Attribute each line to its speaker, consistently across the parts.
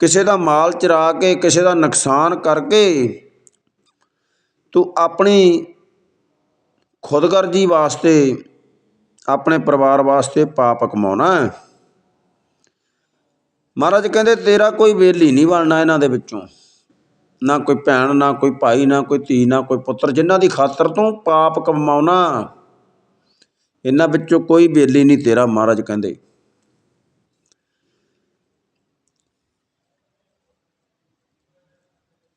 Speaker 1: ਕਿਸੇ ਦਾ ਮਾਲ ਚਰਾ ਕੇ, ਕਿਸੇ ਦਾ ਨੁਕਸਾਨ ਕਰਕੇ ਤੂੰ ਆਪਣੀ ਖੁਦਗਰਜੀ ਵਾਸਤੇ, ਆਪਣੇ ਪਰਿਵਾਰ ਵਾਸਤੇ ਪਾਪ ਕਮਾਉਣਾ ਹੈ। ਮਹਾਰਾਜ ਕਹਿੰਦੇ, ਤੇਰਾ ਕੋਈ ਵੇਲੀ ਨਹੀਂ ਬਣਨਾ ਇਹਨਾਂ ਦੇ ਵਿੱਚੋਂ। ਨਾ ਕੋਈ ਭੈਣ, ਨਾ ਕੋਈ ਭਾਈ, ਨਾ ਕੋਈ ਧੀ, ਨਾ ਕੋਈ ਪੁੱਤਰ, ਜਿਨ੍ਹਾਂ ਦੀ ਖਾਤਰ ਤੂੰ ਪਾਪ ਕਮਾਉਣਾ। ਇਹਨਾਂ ਵਿੱਚੋਂ ਕੋਈ ਵੇਲੀ ਨਹੀਂ ਤੇਰਾ, ਮਹਾਰਾਜ ਕਹਿੰਦੇ।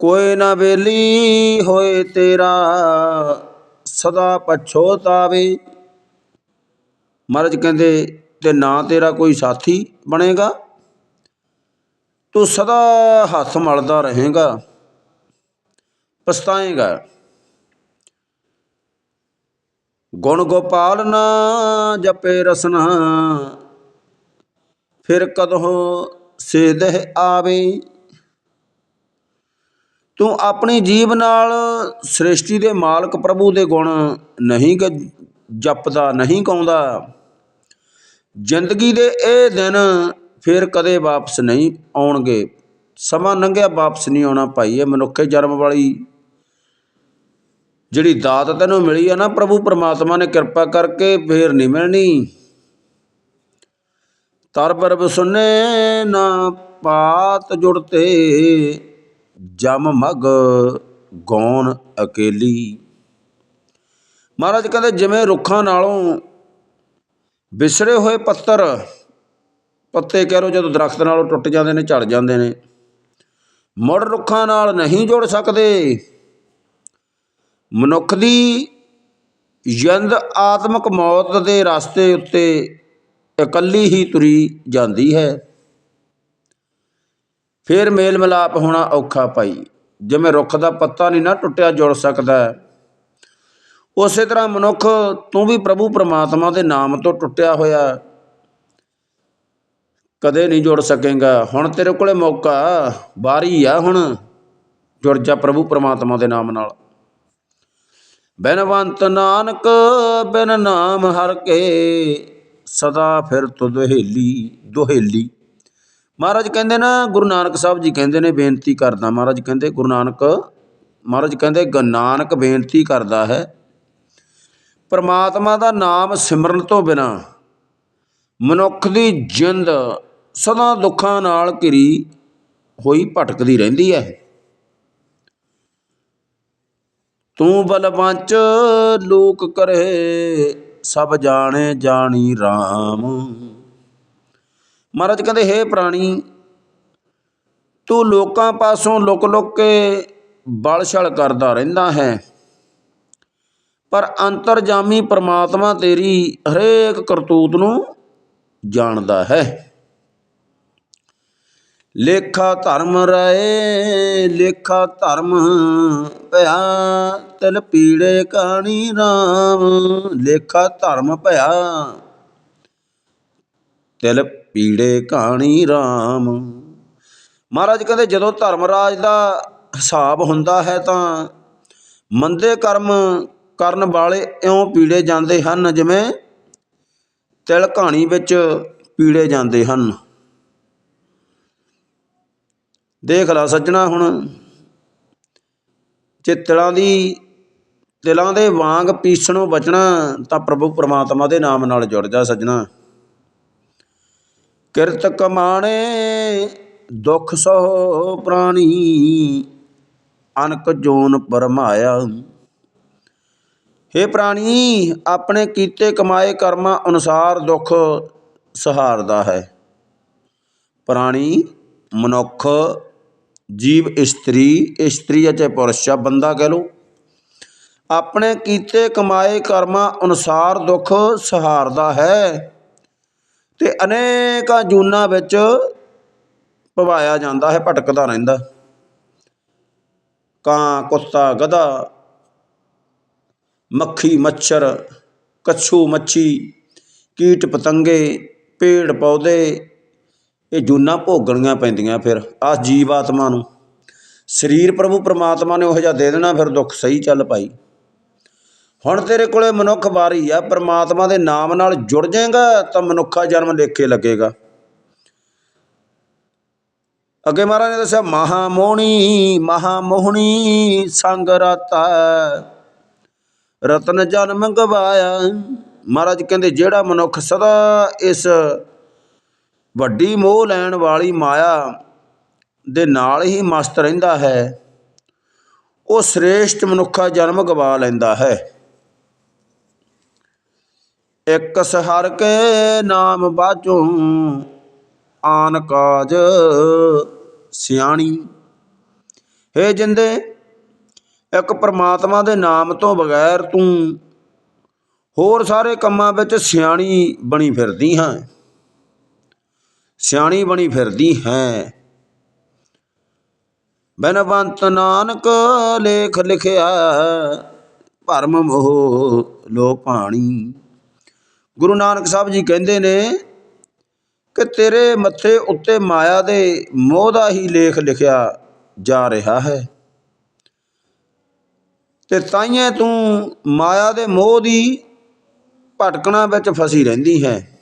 Speaker 1: ਕੋਈ ਨਾ ਵੇਲੀ ਹੋਏ ਤੇਰਾ, ਸਦਾ ਪਛੋਤਾਵੇ ਮਹਾਰਾਜ ਕਹਿੰਦੇ, ਤੇ ਨਾ ਤੇਰਾ ਕੋਈ ਸਾਥੀ ਬਣੇਗਾ? ਤੂੰ ਸਦਾ ਹੱਥ ਮਲਦਾ ਰਹੇਗਾ, ਪਛਤਾਏਗਾ। ਗੁਣ ਗੋਪਾਲ ਨਾ ਜਪੇ ਰਸਨਾ, ਫਿਰ ਕਦੋਂ ਸੇਦਹ ਆਵੇ? ਤੂੰ ਆਪਣੀ ਜੀਬ ਨਾਲ ਸ੍ਰਿਸ਼ਟੀ ਦੇ ਮਾਲਕ ਪ੍ਰਭੂ ਦੇ ਗੁਣ ਨਹੀਂ ਗ- ਜਪਦਾ, ਨਹੀਂ ਗਾਉਂਦਾ। ਜ਼ਿੰਦਗੀ ਦੇ ਇਹ ਦਿਨ ਫਿਰ ਕਦੇ ਵਾਪਸ ਨਹੀਂ ਆਉਣਗੇ। ਸਮਾਂ ਲੰਘਿਆ, ਵਾਪਸ ਨਹੀਂ ਆਉਣਾ ਭਾਈ। ਇਹ ਮਨੁੱਖੇ ਜਨਮ ਵਾਲੀ ਜਿਹੜੀ ਦਾਤ ਤੈਨੂੰ ਮਿਲੀ ਆ ਨਾ ਪ੍ਰਭੂ, ਪਰਮਾਤਮਾ ਨੇ ਕਿਰਪਾ ਕਰਕੇ ਫੇਰ ਨਹੀਂ ਮਿਲਣੀ। ਤਰ ਬਰਬ ਨਾ ਪਾਤ ਜੁੜਤੇ। ਜਮ ਮਗ ਗੌਣ ਅਕੇਲੀ। ਮਹਾਰਾਜ ਕਹਿੰਦੇ, ਜਿਵੇਂ ਰੁੱਖਾਂ ਨਾਲੋਂ ਵਿਸਰੇ ਹੋਏ ਪੱਤਰ ਪੱਤੇ ਕਹਿ ਲੋ ਜਦੋਂ ਦਰਖਤ ਨਾਲੋਂ ਟੁੱਟ ਜਾਂਦੇ ਨੇ, ਝੜ ਜਾਂਦੇ ਨੇ, ਮੁੜ ਰੁੱਖਾਂ ਨਾਲ ਨਹੀਂ ਜੁੜ ਸਕਦੇ। ਮਨੁੱਖ ਦੀ ਯੰਦ ਆਤਮਕ ਮੌਤ ਦੇ ਰਸਤੇ ਉੱਤੇ ਇਕੱਲੀ ਹੀ ਤੁਰੀ ਜਾਂਦੀ ਹੈ। ਫਿਰ ਮੇਲ ਮਿਲਾਪ ਹੋਣਾ ਔਖਾ ਭਾਈ। ਜਿਵੇਂ ਰੁੱਖ ਦਾ ਪੱਤਾ ਨਹੀਂ ਨਾ ਟੁੱਟਿਆ ਜੁੜ ਸਕਦਾ। ਉਸੇ ਤਰ੍ਹਾਂ ਮਨੁੱਖ ਤੂੰ ਵੀ ਪ੍ਰਭੂ ਪ੍ਰਮਾਤਮਾ ਦੇ ਨਾਮ ਤੋਂ ਟੁੱਟਿਆ ਹੋਇਆ। ਕਦੇ ਨਹੀਂ ਜੁੜ ਸਕੇਗਾ। ਹੁਣ ਤੇਰੇ ਕੋਲੇ ਮੌਕਾ। ਬਾਰੀ ਆ ਹੁਣ। ਜੁੜ ਜਾ ਪ੍ਰਭੂ ਪ੍ਰਮਾਤਮਾ ਦੇ ਨਾਮ ਨਾਲ। ਬਿਨਵੰਤ ਨਾਨਕ, ਬਿਨ ਨਾਮ ਹਰ ਕੇ, ਸਦਾ ਫਿਰ ਤੁ ਦੁਹੇਲੀ ਦੁਹੇਲੀ। ਮਹਾਰਾਜ ਕਹਿੰਦੇ ਨਾ, ਗੁਰੂ ਨਾਨਕ ਸਾਹਿਬ ਜੀ ਕਹਿੰਦੇ ਨੇ ਬੇਨਤੀ ਕਰਦਾ, ਮਹਾਰਾਜ ਕਹਿੰਦੇ, ਗੁਰੂ ਨਾਨਕ, ਮਹਾਰਾਜ ਕਹਿੰਦੇ, ਗ- ਨਾਨਕ ਬੇਨਤੀ ਕਰਦਾ ਹੈ, ਪਰਮਾਤਮਾ ਦਾ ਨਾਮ ਸਿਮਰਨ ਤੋਂ ਬਿਨਾ ਮਨੁੱਖ ਦੀ ਜਿੰਦ ਸਦਾ ਦੁੱਖਾਂ ਨਾਲ ਘਿਰੀ ਹੋਈ ਭਟਕਦੀ ਰਹਿੰਦੀ ਹੈ। ਤੂੰ ਬਲਵੰਚ ਲੋਕ ਕਰੇ, ਸਭ ਜਾਣੇ ਜਾਣੀ RAM ਮਹਾਰਾਜ ਕਹਿੰਦੇ, ਹੇ ਪ੍ਰਾਣੀ, ਤੂੰ ਲੋਕਾਂ ਪਾਸੋਂ ਲੁਕ ਲੁਕ ਕੇ ਬਲਛਲ ਕਰਦਾ ਰਹਿੰਦਾ ਹੈ। ਪਰ ਅੰਤਰਜਾਮੀ ਪ੍ਰਮਾਤਮਾ ਤੇਰੀ ਹਰੇਕ ਕਰਤੂਤ ਨੂੰ ਜਾਣਦਾ ਹੈ। ਲੇਖਾ ਧਰਮ ਰਏ, ਲੇਖਾ ਧਰਮ ਭਇਆ, ਤਿਲ ਪੀੜੇ ਕਾਣੀ RAM ਲੇਖਾ ਧਰਮ ਭਇਆ, ਤਿਲ ਪੀੜੇ ਕਹਾਣੀ RAM ਮਹਾਰਾਜ ਕਹਿੰਦੇ, ਜਦੋਂ ਧਰਮ ਰਾਜ ਦਾ ਹਿਸਾਬ ਹੁੰਦਾ ਹੈ ਤਾਂ ਮੰਦੇ ਕਰਮ ਕਰਨ ਵਾਲੇ ਇਉਂ ਪੀੜੇ ਜਾਂਦੇ ਹਨ, ਜਿਵੇਂ ਤਿਲ ਕਹਾਣੀ ਵਿੱਚ ਪੀੜੇ ਜਾਂਦੇ ਹਨ। ਦੇਖ ਲੈ ਸੱਜਣਾ ਹੁਣ, ਜੇ ਤਿਲਾਂ ਦੀ, ਤਿਲਾਂ ਦੇ ਵਾਂਗ ਪੀਸਣੋਂ ਬਚਣਾ ਤਾਂ ਪ੍ਰਭੂ ਪਰਮਾਤਮਾ ਦੇ ਨਾਮ ਨਾਲ ਜੁੜ ਜਾ ਸੱਜਣਾ। ਕਿਰਤ ਕਮਾਣੇ, ਦੁਖ ਸੋ ਪ੍ਰਾਣੀ, ਅਨਕ ਜੋਨ ਪਰਮਾਇਆ। हे ਪ੍ਰਾਣੀ, ਆਪਣੇ ਕੀਤੇ ਕਮਾਏ ਕਰਮਾਂ ਅਨੁਸਾਰ ਦੁੱਖ ਸਹਾਰਦਾ ਹੈ। ਪ੍ਰਾਣੀ, ਮਨੁੱਖ, ਜੀਵ, ਇਸਤਰੀ ਇਸਤਰੀ ਅਤੇ ਪੁਰਸ਼ ਆ, ਬੰਦਾ ਕਹਿ ਲੋ ਆਪਣੇ ਕੀਤੇ ਕਮਾਏ ਕਰਮਾਂ ਅਨੁਸਾਰ ਦੁੱਖ ਸਹਾਰਦਾ ਹੈ। ਅਤੇ ਅਨੇਕਾਂ ਜੂਨਾਂ ਵਿੱਚ ਪਵਾਇਆ ਜਾਂਦਾ ਹੈ, ਭਟਕਦਾ ਰਹਿੰਦਾ ਕਾਂ, ਕੁੱਤਾ, ਗਧਾ, ਮੱਖੀ, ਮੱਛਰ, ਕੱਛੂ, ਮੱਛੀ, ਕੀਟ, ਪਤੰਗੇ, ਪੇੜ, ਪੌਦੇ, ਇਹ ਜੂਨਾਂ ਭੋਗਣੀਆਂ ਪੈਂਦੀਆਂ ਫਿਰ ਆ ਜੀਵ ਆਤਮਾ ਨੂੰ। ਸਰੀਰ ਪ੍ਰਭੂ ਪਰਮਾਤਮਾ ਨੇ ਉਹ ਜਿਹਾ ਦੇ ਦੇਣਾ, ਫਿਰ ਦੁੱਖ ਸਹੀ ਚੱਲ ਪਾਈ ਹੁਣ ਤੇਰੇ ਕੋਲੇ ਮਨੁੱਖ ਵਾਰੀ ਆ, ਪ੍ਰਮਾਤਮਾ ਦੇ ਨਾਮ ਨਾਲ ਜੁੜ ਜਾਏਗਾ ਤਾਂ ਮਨੁੱਖਾ ਜਨਮ ਲੇਖੇ ਲੱਗੇਗਾ। ਅੱਗੇ ਮਹਾਰਾਜ ਨੇ ਦੱਸਿਆ ਮਹਾ ਮੋਹਣੀ ਮਹਾ ਮੋਹਣੀ ਸੰਗ ਰਾਤਾ ਰਤਨ ਜਨਮ ਗਵਾਇਆ ਮਹਾਰਾਜ ਕਹਿੰਦੇ, ਜਿਹੜਾ ਮਨੁੱਖ ਸਦਾ ਇਸ ਵੱਡੀ ਮੋਹ ਲੈਣ ਵਾਲੀ ਮਾਇਆ ਦੇ ਨਾਲ ਹੀ ਮਸਤ ਰਹਿੰਦਾ ਹੈ, ਉਹ ਸ੍ਰੇਸ਼ਟ ਮਨੁੱਖਾ ਜਨਮ ਗਵਾ ਲੈਂਦਾ ਹੈ। ਇੱਕ ਸਹਰ ਕੇ ਨਾਮ ਬਾਝੋਂ ਆਨ ਕਾਜ ਸਿਆਣੀ। ਹੈ ਜਿੰਦੇ, ਇੱਕ ਪ੍ਰਮਾਤਮਾ ਦੇ ਨਾਮ ਤੋਂ ਬਗੈਰ ਤੂੰ ਹੋਰ ਸਾਰੇ ਕੰਮਾਂ ਵਿੱਚ ਸਿਆਣੀ ਬਣੀ ਫਿਰਦੀ ਹਾਂ। ਸਿਆਣੀ ਬਣੀ ਫਿਰਦੀ ਹੈ। ਬਨਵੰਤ ਨਾਨਕ ਲੇਖ ਲਿਖਿਆ ਭਰਮ ਮੋਹ ਲੋ ਪਾਣੀ। ਗੁਰੂ ਨਾਨਕ ਸਾਹਿਬ ਜੀ ਕਹਿੰਦੇ ਨੇ ਕਿ ਤੇਰੇ ਮੱਥੇ ਉੱਤੇ ਮਾਇਆ ਦੇ ਮੋਹ ਦਾ ਹੀ ਲੇਖ ਲਿਖਿਆ ਜਾ ਰਿਹਾ ਹੈ। ਤੇ ਤਾਈਏ ਤੂੰ ਮਾਇਆ ਦੇ ਮੋਹ ਦੀ ਭਟਕਣਾ ਵਿੱਚ ਫਸੀ ਰਹਿੰਦੀ ਹੈ।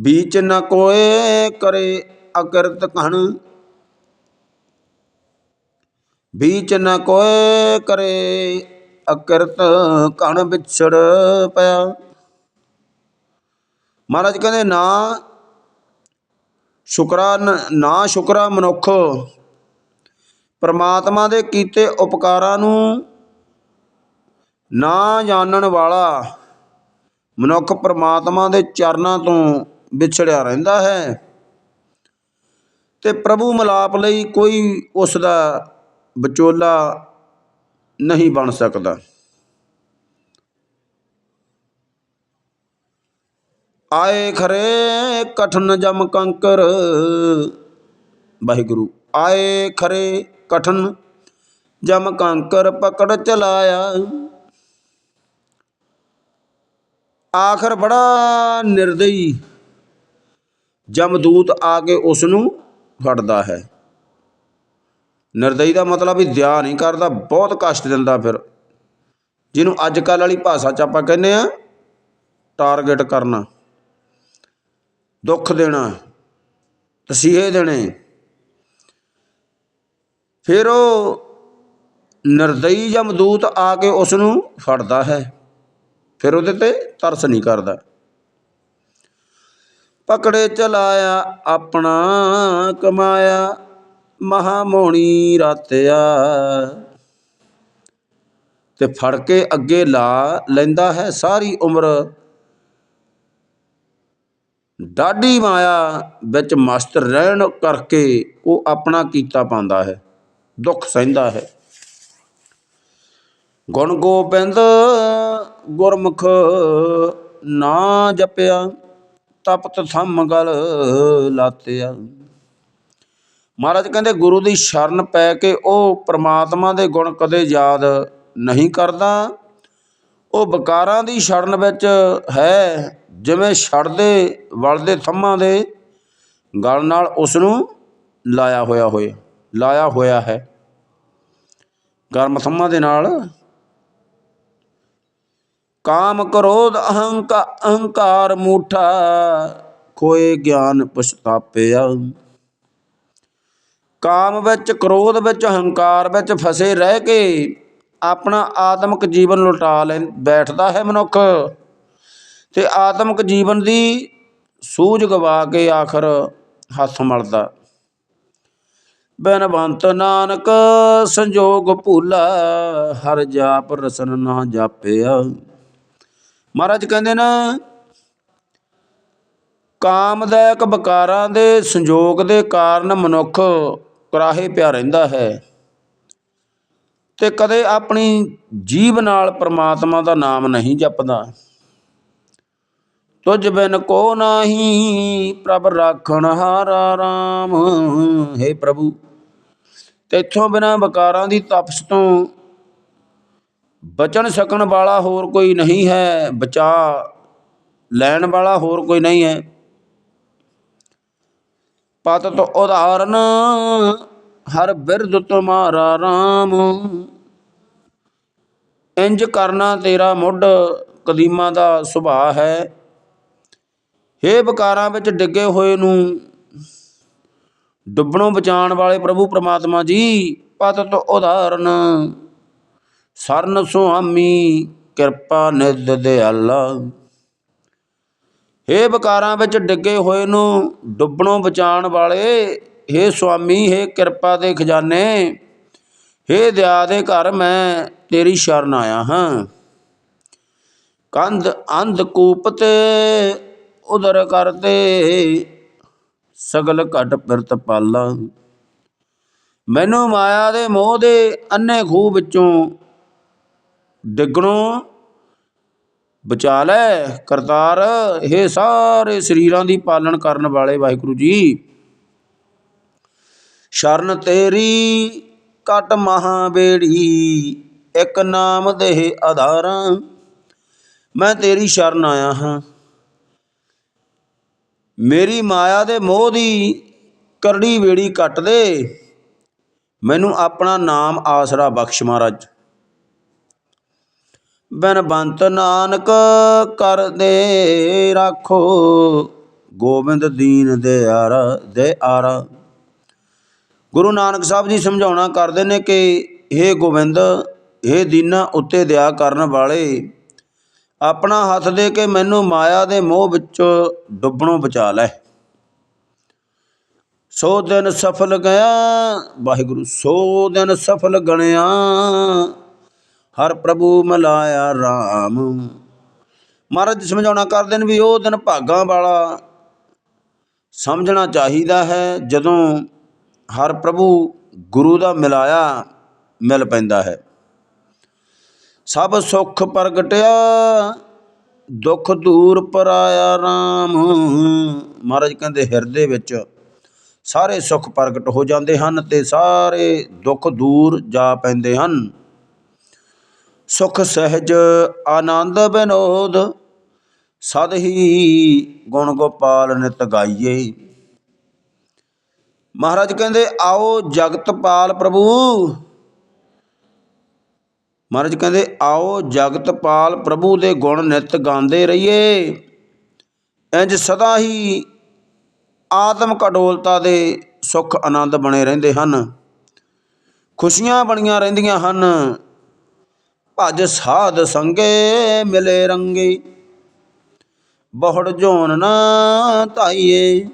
Speaker 1: ਵਿੱਚ ਨ ਕੋਏ ਕਰੇ ਅਕਰਤ ਕਹਣ ਵਿੱਚ ਨ ਕੋਏ ਕਰੇ ਅਕਰਤ ਕਣ ਵਿਛੜ ਪਿਆ। ਮਹਾਰਾਜ ਕਹਿੰਦੇ, ਨਾ ਸ਼ੁਕਰਾ ਨ- ਨਾ ਸ਼ੁਕਰਾ ਮਨੁੱਖ ਪਰਮਾਤਮਾ ਦੇ ਕੀਤੇ ਉਪਕਾਰਾਂ ਨੂੰ ਨਾ ਜਾਣਨ ਵਾਲਾ ਮਨੁੱਖ ਪਰਮਾਤਮਾ ਦੇ ਚਰਨਾਂ ਤੋਂ ਵਿਛੜਿਆ ਰਹਿੰਦਾ ਹੈ ਤੇ ਪ੍ਰਭੂ ਮਿਲਾਪ ਲਈ ਕੋਈ ਉਸ ਦਾ ਵਿਚੋਲਾ ਨਹੀਂ ਬਣ ਸਕਦਾ। ਆਏ ਖਰੇ ਕਠਨ ਜਮ ਕੰਕਰ। ਵਾਹਿਗੁਰੂ, ਆਏ ਖਰੇ ਕਠਨ ਜਮ ਕੰਕਰ ਪਕੜ ਚਲਾਇਆ। ਆਖਰ ਬੜਾ ਨਿਰਦਈ ਜਮਦੂਤ ਆ ਕੇ ਉਸ ਨੂੰ ਫੜਦਾ ਹੈ। ਨਿਰਦਈ ਦਾ ਮਤਲਬ ਵੀ ਦਿਆ ਨਹੀਂ ਕਰਦਾ, ਬਹੁਤ ਕਸ਼ਟ ਦਿੰਦਾ ਫਿਰ। ਜਿਹਨੂੰ ਅੱਜ ਕੱਲ੍ਹ ਵਾਲੀ ਭਾਸ਼ਾ 'ਚ ਆਪਾਂ ਕਹਿੰਦੇ ਆ ਟਾਰਗੇਟ ਕਰਨਾ। ਦੁੱਖ ਦੇਣਾ, ਤਸੀਹੇ ਦੇਣੇ। ਫਿਰ ਉਹ ਨਿਰਦਈ ਜਮਦੂਤ ਆ ਕੇ ਉਸ ਨੂੰ ਫੜਦਾ ਹੈ। ਫਿਰ ਉਹਦੇ ਤੇ ਤਰਸ ਨਹੀਂ ਕਰਦਾ। ਪਕੜੇ ਚਲਾਇਆ, ਆਪਣਾ ਕਮਾਇਆ ਮਹਾ ਰਾਤਿਆ। ਤੇ ਫੜ ਕੇ ਅੱਗੇ ਲਾ ਲੈਂਦਾ ਹੈ ਸਾਰੀ ਉਮਰ। ਡਾਢੀ ਮਾਇਆ ਵਿੱਚ ਮਸਤ ਰਹਿਣ ਕਰਕੇ ਉਹ ਆਪਣਾ ਕੀਤਾ ਪਾਉਂਦਾ ਹੈ, ਦੁੱਖ ਸਹਿੰਦਾ ਹੈ। ਗੁਣ ਗੋਬਿੰਦ ਗੁਰਮੁਖ ਨਾ ਜਪਿਆ, ਤਪਤ ਥੰਮ ਗਲ ਲਾਤਿਆ। ਮਹਾਰਾਜ ਕਹਿੰਦੇ, ਗੁਰੂ ਦੀ ਸ਼ਰਨ ਪੈ ਕੇ ਉਹ ਪ੍ਰਮਾਤਮਾ ਦੇ ਗੁਣ ਕਦੇ ਯਾਦ ਨਹੀਂ ਕਰਦਾ। ਉਹ ਵਿਕਾਰਾਂ ਦੀ ਸ਼ਰਨ ਵਿੱਚ ਹੈ ਜਿਵੇਂ ਛੜਦੇ, ਵਲਦੇ ਥੰਮਾਂ ਦੇ ਗਲ ਨਾਲ ਉਸ ਨੂੰ ਲਾਇਆ ਹੋਇਆ ਹੋਏ, ਲਾਇਆ ਹੋਇਆ ਹੈ। ਗਰਮ ਥੰਮਾਂ ਦੇ ਨਾਲ ਕਾਮ ਕ੍ਰੋਧ, ਅਹੰਕਾ, ਅਹੰਕਾਰ ਮੂਠਾ, ਖੋਏ ਗਿਆਨ ਪਛਤਾਪਿਆ। ਕਾਮ ਵਿੱਚ ਕ੍ਰੋਧ ਵਿੱਚ ਹੰਕਾਰ ਵਿੱਚ ਫਸੇ ਰਹਿ ਕੇ ਆਪਣਾ ਆਤਮਿਕ ਜੀਵਨ ਲੁਟਾ ਲੈ, ਬੈਠਦਾ ਹੈ ਮਨੁੱਖ। ਤੇ ਆਤਮਿਕ ਜੀਵਨ ਦੀ ਸੂਝ ਗਵਾ ਕੇ ਆਖਰ ਹੱਥ ਮਲਦਾ। ਬਨਵੰਤ ਨਾਨਕ ਸੰਜੋਗ ਭੂਲਾ ਹਰ ਜਾਪ ਰਸਨ ਨਾ ਜਾਪਿਆ। ਮਹਾਰਾਜ ਕਹਿੰਦੇ ਨਾ ਕਾਮਦਾਇਕ ਵਿਕਾਰਾਂ ਦੇ ਸੰਜੋਗ ਦੇ ਕਾਰਨ ਮਨੁੱਖ ਕਰਾਹੇ ਪਿਆ ਰਹਿੰਦਾ ਹੈ ਤੇ ਕਦੇ ਆਪਣੀ ਜੀਭ ਨਾਲ ਪ੍ਰਮਾਤਮਾ ਦਾ ਨਾਮ ਨਹੀਂ ਜਪਦਾ। ਤੁਝ ਬਿਨ ਕੋ ਨਾਹੀ, ਪ੍ਰਭ ਰਾਖਣ ਹਾਰਾ ਰਾਮ। ਹੈ ਪ੍ਰਭੂ, ਤੇਥੋਂ ਬਿਨਾ ਵਿਕਾਰਾਂ ਦੀ ਤਪਸ ਤੋਂ ਬਚਣ ਸਕਣ ਵਾਲਾ ਹੋਰ ਕੋਈ ਨਹੀਂ ਹੈ। ਬਚਾ ਲੈਣ ਵਾਲਾ ਹੋਰ ਕੋਈ ਨਹੀਂ ਹੈ। ਪਤਤ ਉਦਾਹਰਨ, ਹਰ ਬਿਰਦ ਤੁਮਾਰਾ RAM ਇੰਜ ਕਰਨਾ ਤੇਰਾ ਮੁੱਢ ਕਦੀਮਾ ਦਾ ਸੁਭਾਅ ਹੈ। ਹੇ ਵਿਕਾਰਾਂ ਵਿੱਚ ਡਿੱਗੇ ਹੋਏ ਨੂੰ, ਡੁੱਬਣੋਂ ਬਚਾਉਣ ਵਾਲੇ ਪ੍ਰਭੂ ਪ੍ਰਮਾਤਮਾ ਜੀ ਪਤਤ ਉਦਾਹਰਨ। ਸਰਨ ਸੁਆਮੀ, ਕਿਰਪਾ ਨਿਧ ਦਿਆਲਾ ਹੇ ਬਕਾਰਾਂ ਵਿੱਚ ਡਿੱਗੇ ਹੋਏ ਨੂੰ, ਡੁੱਬਣੋਂ ਬਚਾਉਣ ਵਾਲੇ, ਹੇ ਸੁਆਮੀ, ਹੇ ਕਿਰਪਾ ਦੇ ਖਜ਼ਾਨੇ। ਹੇ ਦਇਆ ਦੇ ਘਰ ਮੈਂ ਤੇਰੀ ਸ਼ਰਨ ਆਇਆ ਹਾਂ। ਕੰਧ ਅੰਧ ਕੂਪ ਤੇ ਉਦਰ ਕਰਤੇ ਸਗਲ ਘਟ ਫਿਰਤ ਪਾਲਾ। ਮੈਨੂੰ ਮਾਇਆ ਦੇ ਮੋਹ ਦੇ ਅੰਨੇ ਖੂਹ ਵਿੱਚੋਂ ਡਿੱਗਣੋਂ ਬਚਾ ਲੈ। ਕਰਤਾਰ, ਇਹ ਸਾਰੇ ਸਰੀਰਾਂ ਦੀ ਪਾਲਣ ਕਰਨ ਵਾਲੇ ਵਾਹਿਗੁਰੂ ਜੀ। ਸ਼ਰਨ ਤੇਰੀ ਕਟ ਮਹਾ ਬੇੜੀ ਇੱਕ ਨਾਮ ਦੇ ਆਧਾਰਾਂ। ਮੈਂ ਤੇਰੀ ਸ਼ਰਨ ਆਇਆ ਹਾਂ। ਮੇਰੀ ਮਾਇਆ ਦੇ ਮੋਹ ਦੀ ਕਰੜੀ ਵੇੜੀ ਕੱਟ ਦੇ। ਮੈਨੂੰ ਆਪਣਾ ਨਾਮ ਆਸਰਾ ਬਖਸ਼ ਮਹਾਰਾਜ। ਬਨ ਬੰਤ ਨਾਨਕ ਕਰ ਦੇ ਰਾਖੋ। ਗੋਬਿੰਦ ਦੀਨ ਦੇ ਆਰਾ ਦੇ ਆਰਾ। ਗੁਰੂ ਨਾਨਕ ਸਾਹਿਬ ਜੀ ਸਮਝਾਉਣਾ ਕਰਦੇ ਨੇ ਕਿ हे ਗੋਬਿੰਦ हे ਦੀਨਾ ਉੱਤੇ ਦਇਆ ਕਰਨ ਵਾਲੇ ਆਪਣਾ ਹੱਥ ਦੇ ਕੇ ਮੈਨੂੰ ਮਾਇਆ ਦੇ ਮੋਹ ਵਿੱਚ ਡੁੱਬਣੋਂ ਬਚਾ ਲੈ। ਸੋ ਦਿਨ ਸਫਲ ਗਿਆ, ਵਾਹਿਗੁਰੂ, ਸੋ ਦਿਨ ਸਫਲ ਗਣਿਆ। ਹਰ ਪ੍ਰਭੂ ਮਲਾਇਆ RAM ਮਹਾਰਾਜ, ਸਮਝਾਉਣਾ ਕਰਦੇ ਨੇ ਵੀ ਉਹ ਦਿਨ ਭਾਗਾਂ ਵਾਲਾ ਸਮਝਣਾ ਚਾਹੀਦਾ ਹੈ, ਜਦੋਂ ਹਰ ਪ੍ਰਭੂ ਗੁਰੂ ਦਾ ਮਿਲਾਇਆ ਮਿਲ ਪੈਂਦਾ ਹੈ। ਸਭ ਸੁਖ ਪ੍ਰਗਟਿਆ, ਦੁੱਖ ਦੂਰ ਪਰਾਇਆ RAM ਮਹਾਰਾਜ ਕਹਿੰਦੇ, ਹਿਰਦੇ ਵਿੱਚ ਸਾਰੇ ਸੁੱਖ ਪ੍ਰਗਟ ਹੋ ਜਾਂਦੇ ਹਨ ਤੇ ਸਾਰੇ ਦੁੱਖ ਦੂਰ ਜਾ ਪੈਂਦੇ ਹਨ। ਸੁਖ ਸਹਿਜ ਆਨੰਦ ਬਿਨੋਦ, ਸਦ ਹੀ ਗੁਣ ਗੋਪਾਲ ਨਿਤ ਗਾਈਏ। ਮਹਾਰਾਜ ਕਹਿੰਦੇ, ਆਓ ਜਗਤ ਪਾਲ ਪ੍ਰਭੂ। ਮਹਾਰਾਜ ਕਹਿੰਦੇ, ਆਓ ਜਗਤ ਪਾਲ ਪ੍ਰਭੂ ਦੇ ਗੁਣ ਨਿਤ ਗਾਉਂਦੇ ਰਹੀਏ। ਇੰਜ ਸਦਾ ਹੀ ਆਤਮ ਕਡੋਲਤਾ ਦੇ ਸੁਖ ਆਨੰਦ ਬਣੇ ਰਹਿੰਦੇ ਹਨ। ਖੁਸ਼ੀਆਂ ਬਣੀਆਂ ਰਹਿੰਦੀਆਂ ਹਨ। ਭਜ ਸਾਧ ਸੰਗੇ ਮਿਲੇ ਰੰਗੇ। ਬਹੁੜ ਜੋਨ ਨਾ ਧਾਈਏ।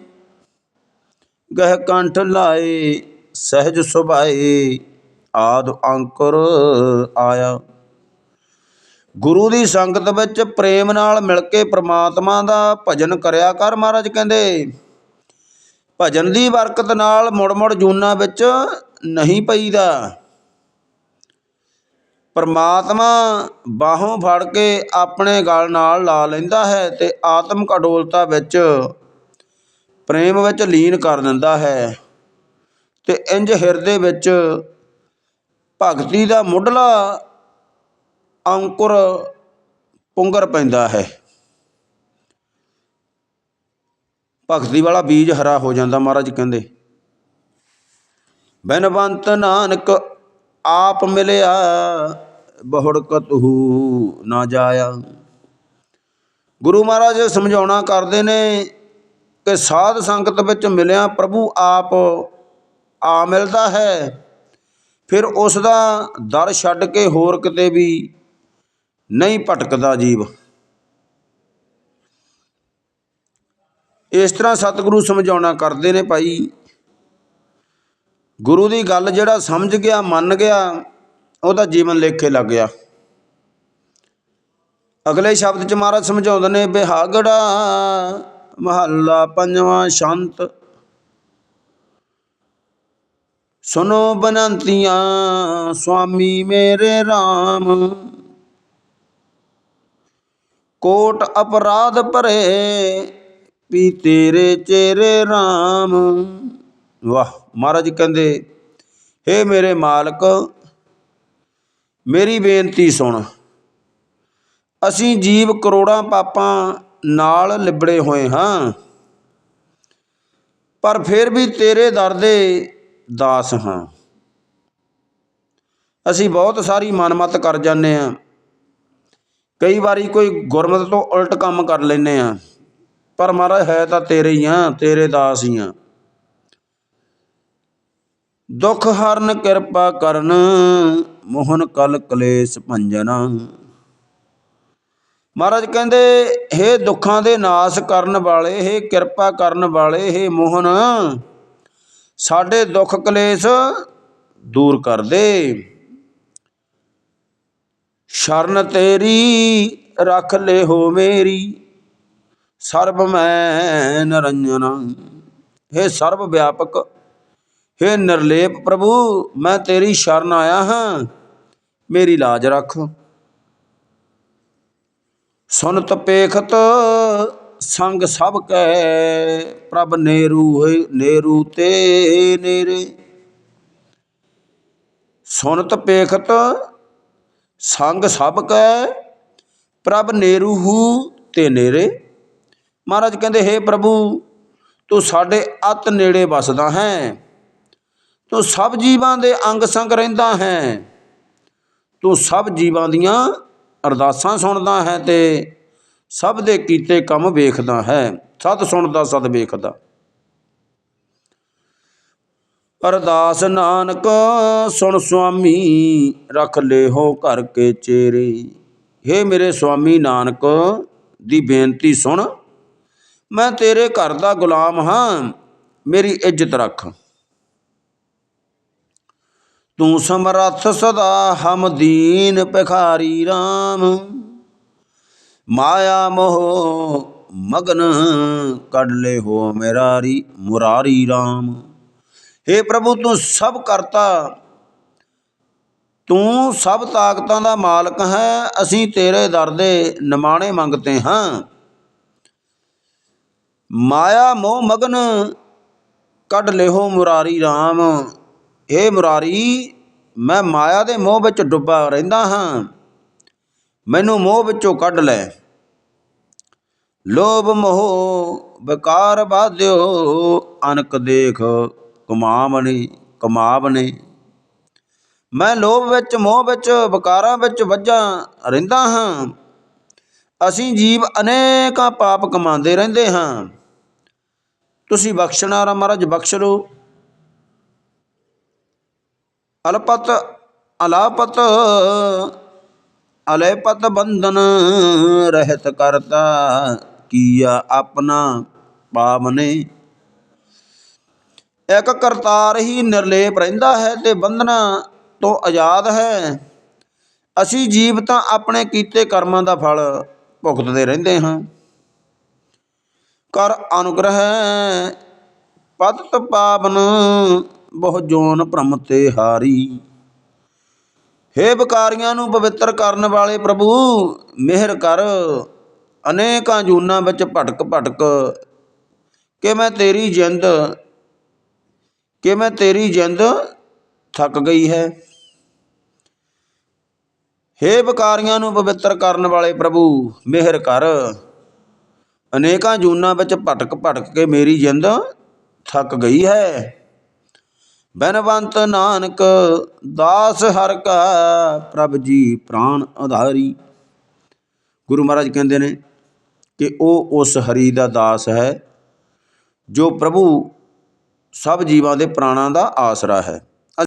Speaker 1: ਗਹਿ ਕੰਠ ਲਾਏ ਸਹਿਜ ਸੁਭਾਏ। ਆਦ ਅੰਕੁਰ ਆਇਆ। ਗੁਰੂ ਦੀ ਸੰਗਤ ਵਿੱਚ ਪ੍ਰੇਮ ਨਾਲ ਮਿਲ ਕੇ ਪ੍ਰਮਾਤਮਾ ਦਾ ਭਜਨ ਕਰਿਆ ਕਰ ਮਹਾਰਾਜ ਕਹਿੰਦੇ। ਭਜਨ ਦੀ ਬਰਕਤ ਨਾਲ ਮੁੜ ਮੁੜ ਜੂਨਾ ਵਿੱਚ ਨਹੀਂ ਪਈਦਾ। ਪਰਮਾਤਮਾ ਬਾਹੋਂ ਫੜ ਕੇ ਆਪਣੇ ਗਲ ਨਾਲ ਲਾ ਲੈਂਦਾ ਹੈ ਤੇ ਆਤਮਿਕ ਅਡੋਲਤਾ ਵਿੱਚ, ਪ੍ਰੇਮ ਵਿੱਚ ਲੀਨ ਕਰ ਦਿੰਦਾ ਹੈ। ਤੇ ਇੰਜ ਹਿਰਦੇ ਵਿੱਚ ਭਗਤੀ ਦਾ ਮੁੱਢਲਾ ਅੰਕੁਰ ਪੁੰਗਰ ਪੈਂਦਾ ਹੈ। ਭਗਤੀ ਵਾਲਾ ਬੀਜ ਹਰਾ ਹੋ ਜਾਂਦਾ ਮਹਾਰਾਜ ਕਹਿੰਦੇ। ਬਨਵੰਤ ਨਾਨਕ ਆਪ ਮਿਲਿਆ ਬਹੁੜ ਕਤਹੂ ਨਾ ਜਾਇਆ। ਗੁਰੂ ਮਹਾਰਾਜ ਸਮਝਾਉਣਾ ਕਰਦੇ ਨੇ ਕਿ ਸਾਧ ਸੰਗਤ ਵਿੱਚ ਮਿਲਿਆ ਪ੍ਰਭੂ ਆਪ, ਆ ਮਿਲਦਾ ਹੈ। ਫਿਰ ਉਸ ਦਾ ਦਰ ਛੱਡ ਕੇ ਹੋਰ ਕਿਤੇ ਵੀ ਨਹੀਂ ਭਟਕਦਾ ਜੀਵ। ਇਸ ਤਰ੍ਹਾਂ ਸਤਿਗੁਰੂ ਸਮਝਾਉਣਾ ਕਰਦੇ ਨੇ ਭਾਈ। ਗੁਰੂ ਦੀ ਗੱਲ ਜਿਹੜਾ ਸਮਝ ਗਿਆ, ਮੰਨ ਗਿਆ, ਉਹਦਾ ਜੀਵਨ ਲੇਖੇ ਲੱਗ ਗਿਆ। ਅਗਲੇ ਸ਼ਬਦ ਚ ਮਹਾਰਾਜ ਸਮਝਾਉਂਦੇ ਨੇ, ਬਿਹਾਗੜਾ ਮਹੱਲਾ ਪੰਜਵਾਂ ਸ਼ਾਂਤ ਸੁਨੋ ਬਨੰਤੀਆਂ, ਸੁਆਮੀ ਮੇਰੇ RAM ਕੋਟ ਅਪਰਾਧ ਭਰੇ ਪੀ ਤੇਰੇ ਚਿਹਰੇ RAM ਵਾਹ, ਮਹਾਰਾਜ ਕਹਿੰਦੇ हे ਮੇਰੇ ਮਾਲਕ, ਮੇਰੀ ਬੇਨਤੀ ਸੁਣ। ਅਸੀਂ ਜੀਵ ਕਰੋੜਾਂ ਪਾਪਾਂ ਨਾਲ ਲਿਬੜੇ ਹੋਏ ਹਾਂ, ਪਰ ਫਿਰ ਵੀ ਤੇਰੇ ਦਰ ਦੇ ਦਾਸ ਹਾਂ ਅਸੀਂ ਬਹੁਤ ਸਾਰੀ ਮਨਮਤ ਕਰ ਜਾਂਦੇ ਆ ਕਈ ਵਾਰੀ ਕੋਈ ਗੁਰਮਤ ਤੋਂ ਉਲਟ ਕੰਮ ਕਰ ਲੈਨੇ ਆ ਪਰ ਮਹਾਰਾਜ ਹੈ ਤਾਂ ਤੇਰੇ ਹੀ ਆ ਤੇਰੇ ਦਾਸ ਹੀ ਆ ਦੁਖ ਹਰਨ ਕਿਰਪਾ ਕਰਨ ਮੋਹਨ ਕਲ ਕਲੇਸ਼ ਭੰਜਨਾ ਮਹਾਰਾਜ ਕਹਿੰਦੇ हे ਦੁੱਖਾਂ ਦੇ ਨਾਸ ਕਰਨ ਵਾਲੇ हे ਕਿਰਪਾ ਕਰਨ ਵਾਲੇ हे ਮੋਹਨ ਸਾਡੇ ਦੁੱਖ ਕਲੇਸ਼ ਦੂਰ ਕਰ ਦੇ। ਸ਼ਰਨ ਤੇਰੀ ਰੱਖ ਲੈ ਹੋ ਮੇਰੀ, ਸਰਬ ਮੈਂ ਨਰੰਜਨਾ। हे ਸਰਬ ਵਿਆਪਕ हे ਨਿਰਲੇਪ ਪ੍ਰਭੂ, ਮੈਂ ਤੇਰੀ ਸ਼ਰਨ ਆਇਆ ਹਾਂ, ਮੇਰੀ ਲਾਜ ਰੱਖ। ਸੁਨਤ ਪੇਖਤ ਸੰਗ ਸਭ ਕੈ, ਪ੍ਰਭ ਨੇਰੂ ਹੋਇ ਨੇਰੂ ਤੇ ਨੇਰੇ। ਸੁਨਤ ਪੇਖਤ, ਸੰਗ ਸਭ ਕੈ, ਪ੍ਰਭ ਨੇਰੂ ਹੂ ਤੇ ਨੇਰੇ। ਮਹਾਰਾਜ ਕਹਿੰਦੇ हे ਪ੍ਰਭੂ, ਤੂੰ ਸਾਡੇ ਅਤ ਨੇੜੇ ਵਸਦਾ ਹੈ। ਤੂੰ ਸਭ ਜੀਵਾਂ ਦੇ ਅੰਗ ਸੰਗ ਰਹਿੰਦਾ ਹੈ। ਤੂੰ ਸਭ ਜੀਵਾਂ ਦੀਆਂ ਅਰਦਾਸਾਂ ਸੁਣਦਾ ਹੈ ਤੇ ਸਭ ਦੇ ਕੀਤੇ ਕੰਮ ਵੇਖਦਾ ਹੈ, ਸਤ ਸੁਣਦਾ ਸਦ ਵੇਖਦਾ। ਅਰਦਾਸ ਨਾਨਕ, ਸੁਣ ਸੁਆਮੀ, ਰੱਖ ਲੈ ਹੋ ਘਰ ਕੇ ਚੇਰੇ। हे ਮੇਰੇ ਸੁਆਮੀ ਨਾਨਕ, ਦੀ ਬੇਨਤੀ ਸੁਣ। ਮੈਂ ਤੇਰੇ ਘਰ ਦਾ ਗੁਲਾਮ ਹਾਂ, ਮੇਰੀ ਇੱਜ਼ਤ ਰੱਖ। ਤੂੰ ਸਮਰੱਥ ਸਦਾ ਹਮਦੀਨ ਭਿਖਾਰੀ RAM ਮਾਇਆ ਮੋਹ, ਮਗਨ ਕੱਢ ਲੈ ਹੋ ਮੇਰਾਰੀ, ਮੁਰਾਰੀ RAM हे ਪ੍ਰਭੂ, ਤੂੰ ਸਭ ਕਰਤਾ। ਤੂੰ ਸਭ ਤਾਕਤਾਂ ਦਾ ਮਾਲਕ ਹੈ। ਅਸੀਂ ਤੇਰੇ ਦਰ ਦੇ ਨਿਮਾਣੇ ਮੰਗਤੇ ਹਾਂ। ਮਾਇਆ ਮੋਹ, ਮਗਨ ਕੱਢ ਲਿਓ ਮੁਰਾਰੀ RAM ਇਹ ਮੁਰਾਰੀ, ਮੈਂ ਮਾਇਆ ਦੇ ਮੋਹ ਵਿੱਚ ਡੁੱਬਾ ਰਹਿੰਦਾ ਹਾਂ। ਮੈਨੂੰ ਮੋਹ ਵਿੱਚੋਂ ਕੱਢ ਲੈ। ਲੋਭ ਮੋਹ ਵਿਕਾਰ ਬਾਧਿਓ ਅਨਕ ਦੇਖ ਕਮਾਵਨੇ ਕਮਾਵਨੇ ਮੈਂ ਲੋਭ ਵਿੱਚ, ਮੋਹ ਵਿੱਚ, ਵਿਕਾਰਾਂ ਵਿੱਚ ਵੱਜਾ ਰਹਿੰਦਾ ਹਾਂ। ਅਸੀਂ ਜੀਵ ਅਨੇਕਾਂ ਪਾਪ ਕਮਾਉਂਦੇ ਰਹਿੰਦੇ ਹਾਂ। ਤੁਸੀਂ ਬਖਸ਼ਣਾ ਰਾ ਮਹਾਰਾਜ, ਬਖਸ਼ ਲਓ। ਅਲਪਤ, ਅਲਾਪਤ, ਅਲੇਪਤ ਬੰਧਨ ਰਹਿਤ ਕਰਤਾ। ਕੀਆ ਆਪਣਾ ਪਾਵਨੇ। ਇੱਕ ਕਰਤਾਰ ਹੀ ਨਿਰਲੇਪ ਰਹਿੰਦਾ ਹੈ ਤੇ ਬੰਧਨਾਂ ਤੋਂ ਆਜ਼ਾਦ ਹੈ। ਅਸੀਂ ਜੀਵ ਤਾਂ ਆਪਣੇ ਕੀਤੇ ਕਰਮਾਂ ਦਾ ਫਲ ਭੁਗਤਦੇ ਰਹਿੰਦੇ ਹਾਂ। ਕਰ ਅਨੁਗ੍ਰਹਿ ਪਤਿਤ ਪਾਵਨ, ਬਹੁ ਜੋਨ ਭ੍ਰਮ ਤੇ ਹਾਰੀ। ਹੇ ਵਿਕਾਰੀਆਂ ਨੂੰ ਪਵਿੱਤਰ ਕਰਨ ਵਾਲੇ ਪ੍ਰਭੂ, ਮਿਹਰ ਕਰ। ਅਨੇਕਾਂ ਜੂਨਾਂ ਵਿੱਚ ਭਟਕ ਭਟਕ ਕਿ ਮੈਂ ਤੇਰੀ ਜਿੰਦ, ਕਿ ਮੈਂ ਤੇਰੀ ਜਿੰਦ ਥੱਕ ਗਈ ਹੈ। ਹੇ ਵਿਕਾਰੀਆਂ ਨੂੰ ਪਵਿੱਤਰ ਕਰਨ ਵਾਲੇ ਪ੍ਰਭੂ, ਮਿਹਰ ਕਰ। ਅਨੇਕਾਂ ਜੂਨਾਂ ਵਿੱਚ ਭਟਕ ਭਟਕ ਕੇ ਮੇਰੀ ਜਿੰਦ ਥੱਕ ਗਈ ਹੈ। ਬਨਵੰਤ ਨਾਨਕ, ਦਾਸ ਹਰ ਕਾ ਪ੍ਰਭ ਜੀ ਪ੍ਰਾਨ ਆਧਾਰੀ। ਗੁਰੂ ਮਹਾਰਾਜ ਕਹਿੰਦੇ ਨੇ ਕਿ ਉਹ ਉਸ ਹਰੀ ਦਾ ਦਾਸ ਹੈ, ਜੋ ਪ੍ਰਭੂ ਸਭ ਜੀਵਾਂ ਦੇ ਪ੍ਰਾਣਾਂ ਦਾ ਆਸਰਾ ਹੈ।